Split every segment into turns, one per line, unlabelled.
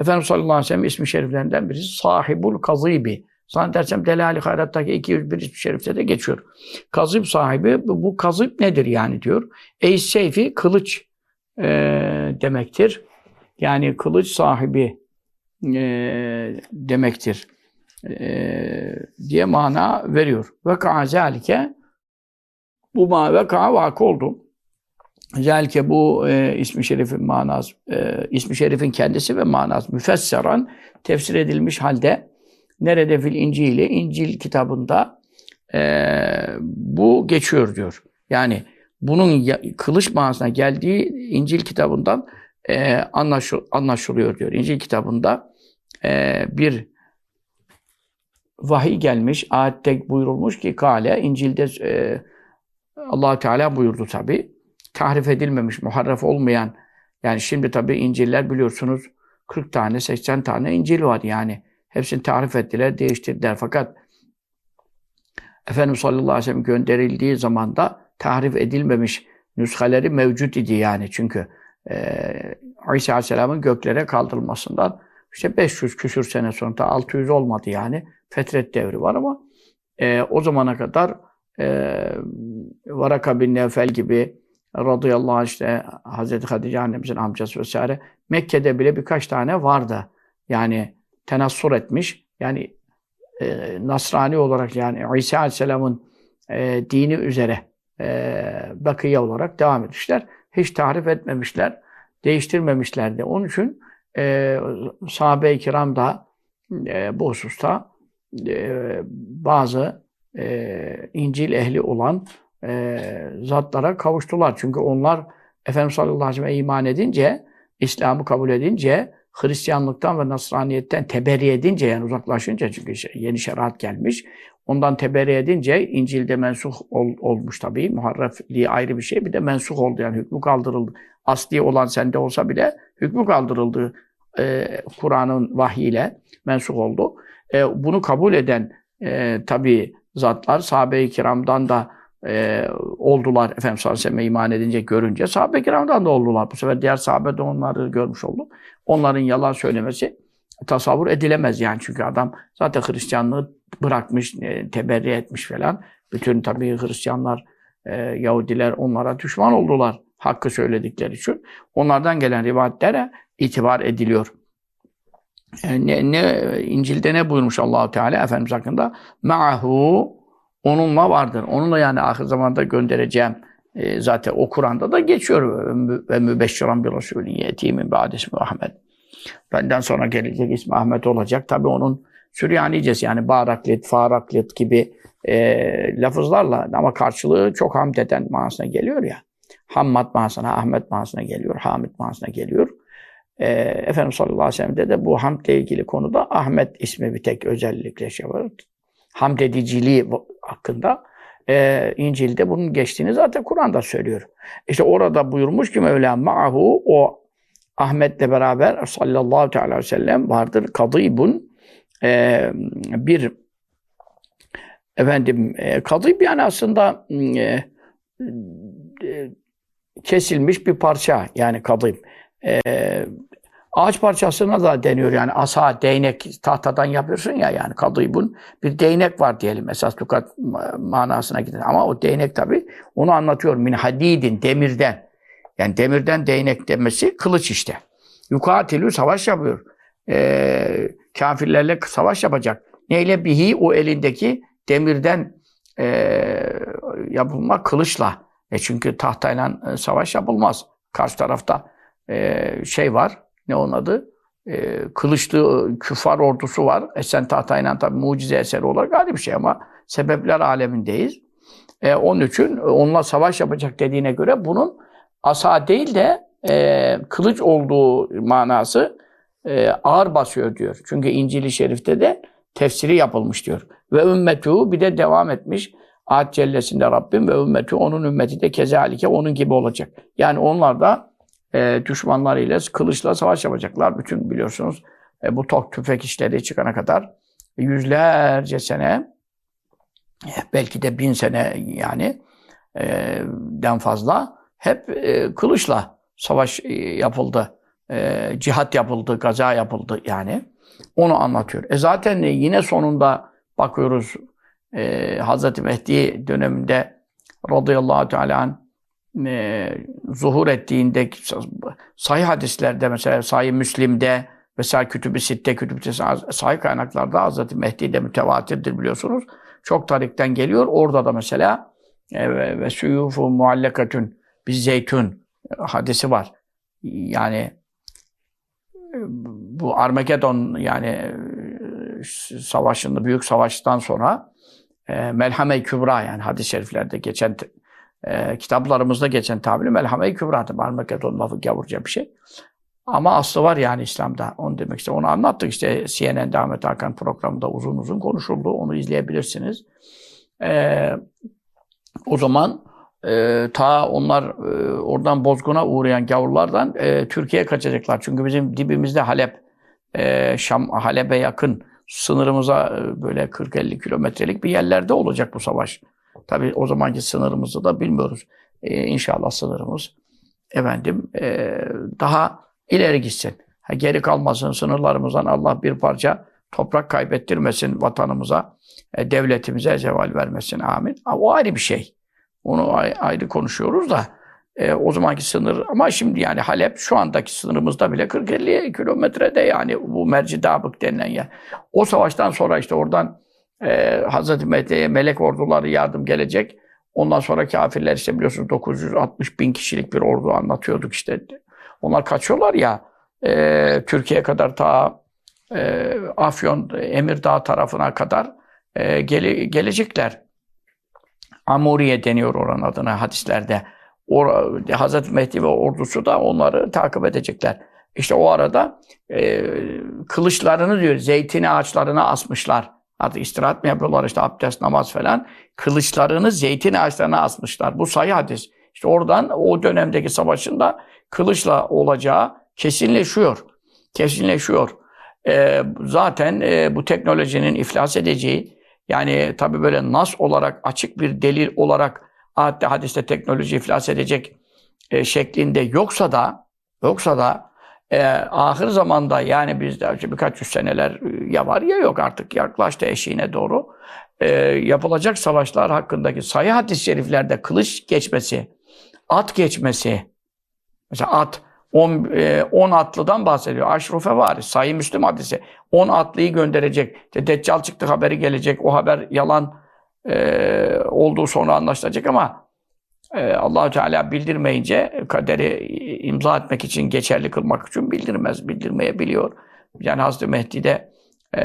Efendimiz sallallahu aleyhi ve sellem ismi şeriflerinden birisi sahibul kazibi. Zannedersem Delali Hayrat'taki 201 ismi şerifte de geçiyor. Kazib sahibi, bu, bu kazib nedir yani diyor. Ey seyfi kılıç e, demektir. Yani kılıç sahibi e, demektir. E, diye mana veriyor. Ve ka'zelike bu ma ve ka vakı oldu. Zelke bu e, ismi şerifin manası, e, ismi şerifin kendisi ve manası müfesseran tefsir edilmiş halde nerede fil İncil'i, İncil kitabında e, bu geçiyor diyor. Yani bunun ya, kılıç manasına geldiği İncil kitabından e, anlaşıl, anlaşılıyor diyor. İncil kitabında e, bir vahiy gelmiş, ayette buyurulmuş ki kale, İncil'de e, allah Teala buyurdu tabi. Tahrif edilmemiş, muharref olmayan, yani şimdi tabi İncil'ler biliyorsunuz 40 tane, 80 tane İncil var yani. Hepsini tahrif ettiler, değiştirdiler. Fakat Efendimiz sallallahu aleyhi ve sellem gönderildiği zaman da tahrif edilmemiş nüshaleri mevcut idi yani. Çünkü e, İsa aleyhisselamın göklere kaldırılmasından işte 500 küsür sene sonra da 600 olmadı yani. Fetret devri var ama e, o zamana kadar e, Varaka bin Nevfel gibi radıyallahu anh işte Hazreti Hatice annemizin amcası vesaire Mekke'de bile birkaç tane vardı. Yani tenassur etmiş. Yani e, Nasrani olarak yani İsa Aleyhisselam'ın e, dini üzere e, bakiye olarak devam etmişler. Hiç tarif etmemişler, değiştirmemişlerdi. Onun için e, sahabe-i kiram da e, bu hususta e, bazı e, İncil ehli olan e, zatlara kavuştular. Çünkü onlar Efendimiz sallallahu aleyhi ve sellem'e iman edince, İslam'ı kabul edince, Hristiyanlıktan ve Nasraniyetten teberri edince yani uzaklaşınca çünkü yeni şeriat gelmiş. Ondan teberri edince İncil'de mensuh ol, olmuş tabii. Muharrefliği ayrı bir şey. Bir de mensuh oldu yani hükmü kaldırıldı. Asli olan sende olsa bile hükmü kaldırıldı. Ee, Kur'an'ın vahyiyle mensuh oldu. Ee, bunu kabul eden e, tabii zatlar sahabe-i kiramdan da e, oldular. Efendimiz sallallahu iman edince görünce sahabe-i kiramdan da oldular. Bu sefer diğer sahabe de onları görmüş oldu. Onların yalan söylemesi tasavvur edilemez yani. Çünkü adam zaten Hristiyanlığı bırakmış, e, teberri etmiş falan. Bütün tabii Hristiyanlar, e, Yahudiler onlara düşman oldular. Hakkı söyledikleri için. Onlardan gelen rivayetlere itibar ediliyor. Yani ne, ne, İncil'de ne buyurmuş Allahu Teala Efendimiz hakkında? Ma'hu onunla vardır. Onunla yani ahir zamanda göndereceğim e, zaten o Kur'an'da da geçiyor. Ve mübeşşiran bir Resulün yetimin ba'dis Ahmet. Benden sonra gelecek ismi Ahmet olacak. Tabi onun Süryanicesi yani Baraklit, Faraklit gibi e, lafızlarla ama karşılığı çok hamd eden manasına geliyor ya. Hammad manasına, Ahmet manasına geliyor, Hamid manasına geliyor. E, Efendimiz sallallahu aleyhi ve sellem'de de bu hamdle ilgili konuda Ahmet ismi bir tek özellikle şey var. Hamd ediciliği hakkında e, İncil'de bunun geçtiğini zaten Kur'an'da söylüyor. İşte orada buyurmuş ki Mevla ma'hu o Ahmet'le beraber sallallahu teala aleyhi ve sellem vardır. Kadibun e, bir efendim e, kadib yani aslında e, e, kesilmiş bir parça yani kadib. E, ağaç parçasına da deniyor yani asa, değnek tahtadan yapıyorsun ya yani kadibun bir değnek var diyelim esas lukat manasına gider. Ama o değnek tabi onu anlatıyor min hadidin demirden. Yani demirden değnek demesi kılıç işte. Yukatilü savaş yapıyor. Ee, kafirlerle savaş yapacak. Neyle bihi o elindeki demirden e, yapılma kılıçla. E çünkü tahtayla e, savaş yapılmaz. Karşı tarafta e, şey var. Ne onun adı? E, kılıçlı küfar ordusu var. E sen tahtayla tabi mucize eseri olarak ayrı bir şey ama sebepler alemindeyiz. E, onun için onunla savaş yapacak dediğine göre bunun asa değil de e, kılıç olduğu manası e, ağır basıyor diyor. Çünkü İncil-i Şerif'te de tefsiri yapılmış diyor. Ve ümmetu bir de devam etmiş. Ad cellesinde Rabbim ve ümmetu onun ümmeti de kezalike onun gibi olacak. Yani onlar da e, düşmanlarıyla kılıçla savaş yapacaklar. Bütün biliyorsunuz e, bu tok tüfek işleri çıkana kadar yüzlerce sene belki de bin sene yani e, den fazla hep e, kılıçla savaş e, yapıldı. e, cihat yapıldı, gaza yapıldı yani. Onu anlatıyor. E zaten yine sonunda bakıyoruz e, Hazreti Mehdi döneminde radıyallahu teala e, zuhur ettiğinde sahih hadislerde mesela sahih Müslim'de mesela Kütüb-i Sitte, Kütüb-i sahih kaynaklarda Hazreti Mehdi de mütevatirdir biliyorsunuz. Çok tarikten geliyor. Orada da mesela e, ve suyufu muallakatun bir zeytun hadisi var. Yani bu Armagedon yani e, savaşında büyük savaştan sonra e, Melhame-i Kübra yani hadis-i şeriflerde geçen e, kitaplarımızda geçen tabiri Melhame-i Kübra tabi Armagedon lafı gavurca bir şey. Ama aslı var yani İslam'da. Onu demek işte onu anlattık işte CNN'de Ahmet Hakan programında uzun uzun konuşuldu. Onu izleyebilirsiniz. E, o zaman e, ta onlar e, oradan bozguna uğrayan gavurlardan e, Türkiye'ye kaçacaklar. Çünkü bizim dibimizde Halep, e, Şam, Halep'e yakın sınırımıza e, böyle 40-50 kilometrelik bir yerlerde olacak bu savaş. Tabii o zamanki sınırımızı da bilmiyoruz. E, inşallah sınırımız efendim e, daha ileri gitsin. Ha, geri kalmasın sınırlarımızdan Allah bir parça toprak kaybettirmesin vatanımıza, e, devletimize zeval vermesin. Amin. Ha, o ayrı bir şey. Onu ayrı konuşuyoruz da e, o zamanki sınır ama şimdi yani Halep şu andaki sınırımızda bile 40-50 kilometrede yani bu Mercidabık denilen yer. O savaştan sonra işte oradan e, Hazreti Mehdi'ye melek orduları yardım gelecek. Ondan sonra kafirler işte biliyorsunuz 960 bin kişilik bir ordu anlatıyorduk işte. Onlar kaçıyorlar ya e, Türkiye kadar ta e, Afyon, Emirdağ tarafına kadar e, gele, gelecekler. Amuriye deniyor oranın adına hadislerde. O, Hazreti Mehdi ve ordusu da onları takip edecekler. İşte o arada e, kılıçlarını diyor zeytin ağaçlarına asmışlar. Artık istirahat mı yapıyorlar işte abdest, namaz falan. Kılıçlarını zeytin ağaçlarına asmışlar. Bu sayı hadis. İşte oradan o dönemdeki savaşında kılıçla olacağı kesinleşiyor. Kesinleşiyor. E, zaten e, bu teknolojinin iflas edeceği, yani tabi böyle nas olarak, açık bir delil olarak ayette, hadiste teknoloji iflas edecek e, şeklinde yoksa da yoksa da e, ahir zamanda yani bizde birkaç yüz seneler e, ya var ya yok artık yaklaştı eşiğine doğru e, yapılacak savaşlar hakkındaki sayı hadis-i şeriflerde kılıç geçmesi, at geçmesi mesela at 10 e, atlıdan bahsediyor. Aşrufe var. Sayı Müslüm hadisi. 10 atlıyı gönderecek. İşte Deccal çıktı haberi gelecek. O haber yalan e, olduğu sonra anlaşılacak ama e, Allahu Teala bildirmeyince kaderi imza etmek için, geçerli kılmak için bildirmez. Bildirmeyebiliyor. Yani Hazreti Mehdi de e,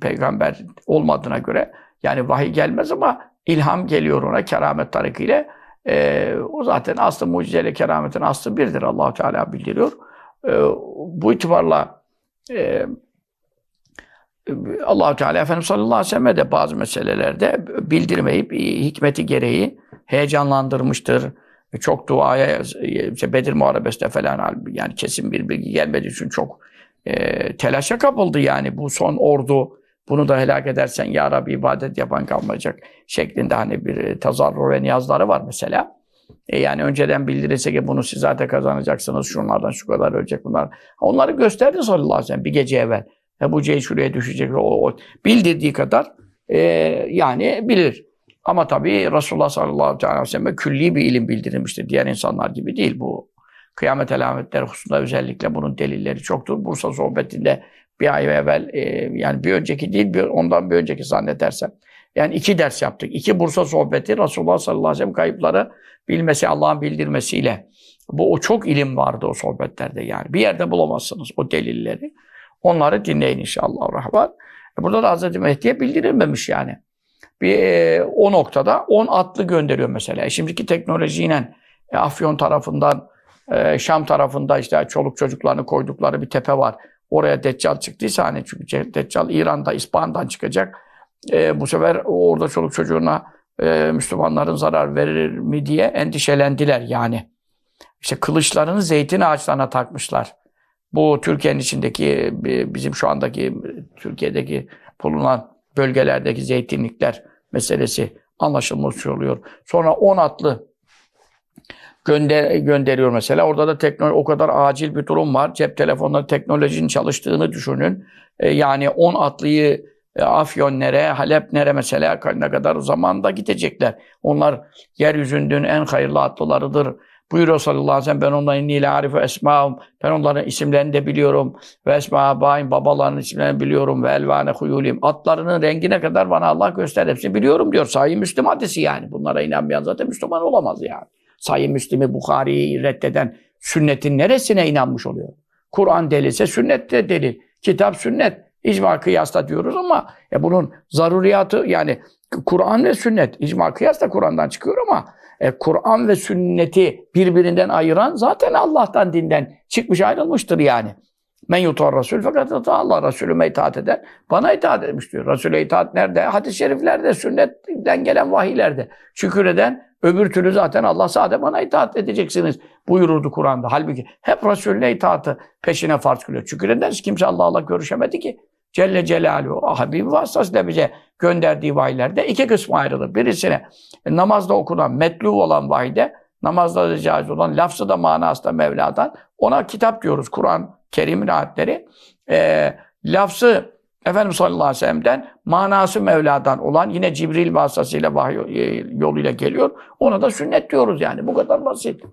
peygamber olmadığına göre yani vahiy gelmez ama ilham geliyor ona keramet tarikiyle. E, o zaten aslı mucizeyle kerametin aslı birdir. Allahu Teala bildiriyor. E, bu itibarla e, Allahu Teala Efendimiz sallallahu aleyhi ve sellem de bazı meselelerde bildirmeyip hikmeti gereği heyecanlandırmıştır. Çok duaya, işte Bedir Muharebesi'nde falan yani kesin bir bilgi gelmediği için çok e, telaşa kapıldı yani bu son ordu. Bunu da helak edersen ya Rabbi ibadet yapan kalmayacak şeklinde hani bir tazarru ve niyazları var mesela. E yani önceden bildirirse ki bunu siz zaten kazanacaksınız, şunlardan şu kadar ölecek bunlar. Onları gösterdi sallallahu aleyhi ve sellem bir gece evvel. Ebu Cehil şuraya düşecek. O, o bildirdiği kadar e, yani bilir. Ama tabii Resulullah sallallahu aleyhi ve sellem külli bir ilim bildirilmiştir. Diğer insanlar gibi değil bu. Kıyamet alametleri hususunda özellikle bunun delilleri çoktur. Bursa sohbetinde bir ay evvel e, yani bir önceki değil bir, ondan bir önceki zannedersem. Yani iki ders yaptık. İki Bursa sohbeti Resulullah sallallahu aleyhi ve sellem kayıpları bilmesi, Allah'ın bildirmesiyle. Bu o çok ilim vardı o sohbetlerde yani. Bir yerde bulamazsınız o delilleri. Onları dinleyin inşallah rahman. E, burada da Hz. Mehdi'ye bildirilmemiş yani. Bir, e, o noktada 10 atlı gönderiyor mesela. E, şimdiki teknolojiyle e, Afyon tarafından, e, Şam tarafında işte çoluk çocuklarını koydukları bir tepe var. Oraya Deccal çıktıysa hani çünkü Deccal İran'da, İspahan'dan çıkacak. E, bu sefer orada çoluk çocuğuna e, Müslümanların zarar verir mi diye endişelendiler yani. İşte kılıçlarını zeytin ağaçlarına takmışlar bu Türkiye'nin içindeki bizim şu andaki Türkiye'deki bulunan bölgelerdeki zeytinlikler meselesi anlaşılmış oluyor. Sonra 10 atlı gönder gönderiyor mesela. Orada da teknoloji o kadar acil bir durum var. Cep telefonları teknolojinin çalıştığını düşünün. E, yani 10 atlıyı e, Afyonlere, Halep'lere mesela ne kadar zamanda gidecekler. Onlar yeryüzünün en hayırlı atlılarıdır. Buyuruyor sallallahu aleyhi ve sellem ben onların inni arifu esma'um. Ben onların isimlerini de biliyorum. Ve esma bayin babalarının isimlerini biliyorum. Ve elvane huyulim. Atlarının rengine kadar bana Allah göster. Hepsini biliyorum diyor. Sahih Müslim hadisi yani. Bunlara inanmayan zaten Müslüman olamaz yani. Sahih Müslim'i, Bukhari'yi reddeden sünnetin neresine inanmış oluyor? Kur'an delilse sünnet de delil. Kitap sünnet. İcma kıyasla diyoruz ama e bunun zaruriyatı yani Kur'an ve sünnet. İcma kıyas da Kur'an'dan çıkıyor ama e, Kur'an ve sünneti birbirinden ayıran zaten Allah'tan dinden çıkmış ayrılmıştır yani. Men yutar Resul fakat Allah Resulüme itaat eder. Bana itaat etmiş diyor. Resul'e itaat nerede? Hadis-i şeriflerde, sünnetten gelen vahiylerde. Şükür eden öbür türlü zaten Allah sadece bana itaat edeceksiniz buyururdu Kur'an'da. Halbuki hep Resulüne itaatı peşine farz kılıyor. Şükür eden kimse Allah'la görüşemedi ki. Celle Celaluhu Habibi vasıtasıyla bize gönderdiği vahiylerde iki kısma ayrılır. Birisine namazda okunan, metlu olan vahide, namazda da caiz olan, lafzı da manası da Mevla'dan. Ona kitap diyoruz. Kur'an, Kerim'in ayetleri. E, lafzı Efendimiz sallallahu aleyhi ve sellem'den, manası Mevla'dan olan yine Cibril vasıtasıyla vahiy e, yoluyla geliyor. Ona da sünnet diyoruz yani. Bu kadar basit.